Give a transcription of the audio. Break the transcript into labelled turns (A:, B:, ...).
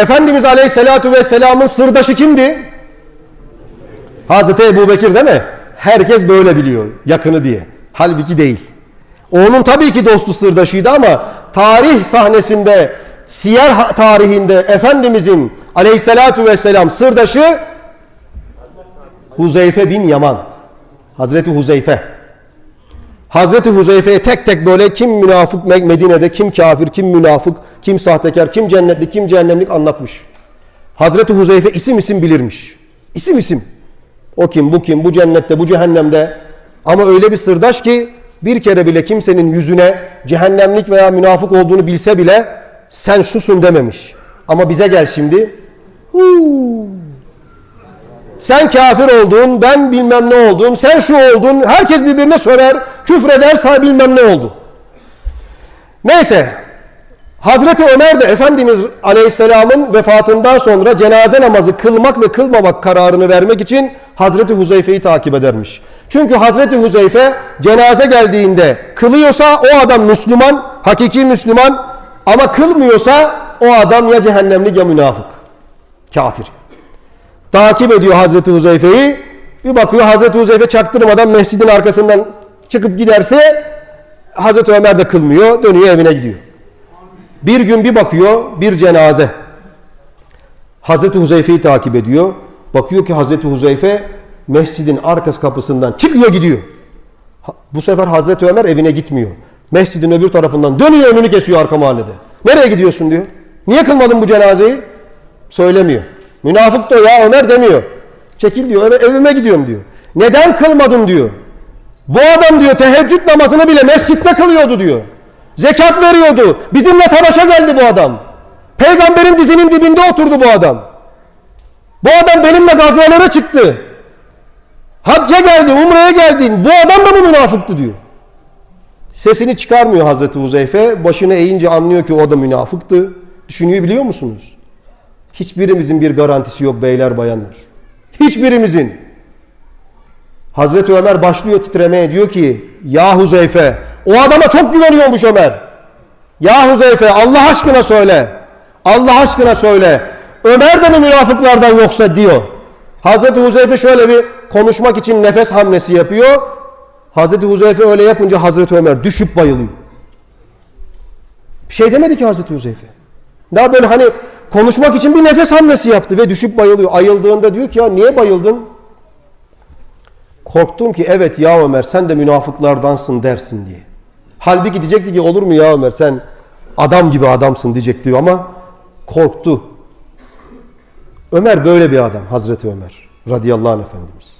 A: Efendimiz Aleyhisselatü Vesselam'ın sırdaşı kimdi? Hazreti Ebu Bekir değil mi? Herkes böyle biliyor yakını diye. Halbuki değil. Onun tabii ki dostu sırdaşıydı ama tarih sahnesinde, siyer tarihinde Efendimizin aleyhissalatu vesselam sırdaşı Huzeyfe bin Yaman. Hazreti Huzeyfe. Hazreti Huzeyfe'ye tek tek böyle kim münafık Me- Medine'de, kim kafir, kim münafık, kim sahtekar, kim cennetlik, kim cehennemlik anlatmış. Hazreti Huzeyfe isim isim bilirmiş. İsim isim. O kim, bu kim, bu cennette, bu cehennemde. Ama öyle bir sırdaş ki bir kere bile kimsenin yüzüne cehennemlik veya münafık olduğunu bilse bile sen şusun dememiş. Ama bize gel şimdi. Huu. Sen kafir oldun, ben bilmem ne oldum, sen şu oldun, herkes birbirine söyler, küfreder, say bilmem ne oldu. Neyse, Hazreti Ömer de Efendimiz Aleyhisselam'ın vefatından sonra cenaze namazı kılmak ve kılmamak kararını vermek için Hazreti Huzeyfe'yi takip edermiş. Çünkü Hazreti Huzeyfe cenaze geldiğinde kılıyorsa o adam Müslüman, hakiki Müslüman ama kılmıyorsa o adam ya cehennemlik ya münafık, kafir. Takip ediyor Hazreti Huzeyfe'yi. Bir bakıyor Hazreti Huzeyfe çaktırmadan mescidin arkasından çıkıp giderse Hazreti Ömer de kılmıyor, dönüyor evine gidiyor. Bir gün bir bakıyor bir cenaze. Hazreti Huzeyfe'yi takip ediyor. Bakıyor ki Hazreti Huzeyfe mescidin arkası kapısından çıkıyor gidiyor. Bu sefer Hazreti Ömer evine gitmiyor. Mescidin öbür tarafından dönüyor önünü kesiyor arka mahallede. Nereye gidiyorsun diyor. Niye kılmadın bu cenazeyi? Söylemiyor. Münafık da ya Ömer demiyor. Çekil diyor "Ömer, evime gidiyorum diyor. Neden kılmadın diyor. Bu adam diyor teheccüd namazını bile mescitte kılıyordu diyor. Zekat veriyordu. Bizimle savaşa geldi bu adam. Peygamberin dizinin dibinde oturdu bu adam. Bu adam benimle gazvelere çıktı. Hacca geldi, umreye geldi. Bu adam da mı münafıktı diyor. Sesini çıkarmıyor Hazreti Huzeyfe. Başını eğince anlıyor ki o da münafıktı. Düşünüyor biliyor musunuz? Hiçbirimizin bir garantisi yok beyler bayanlar. Hiçbirimizin. Hazreti Ömer başlıyor titremeye diyor ki ya Huzeyfe o adama çok güveniyormuş Ömer. Ya Huzeyfe Allah aşkına söyle. Allah aşkına söyle. Ömer de mi münafıklardan yoksa diyor. Hazreti Huzeyfe şöyle bir konuşmak için nefes hamlesi yapıyor. Hazreti Huzeyfe öyle yapınca Hazreti Ömer düşüp bayılıyor. Bir şey demedi ki Hazreti Huzeyfe. Daha böyle hani konuşmak için bir nefes hamlesi yaptı ve düşüp bayılıyor. Ayıldığında diyor ki ya niye bayıldın? Korktum ki evet ya Ömer sen de münafıklardansın dersin diye. Halbuki diyecekti ki olur mu ya Ömer sen adam gibi adamsın diyecekti ama korktu. Ömer böyle bir adam Hazreti Ömer radıyallahu anh Efendimiz.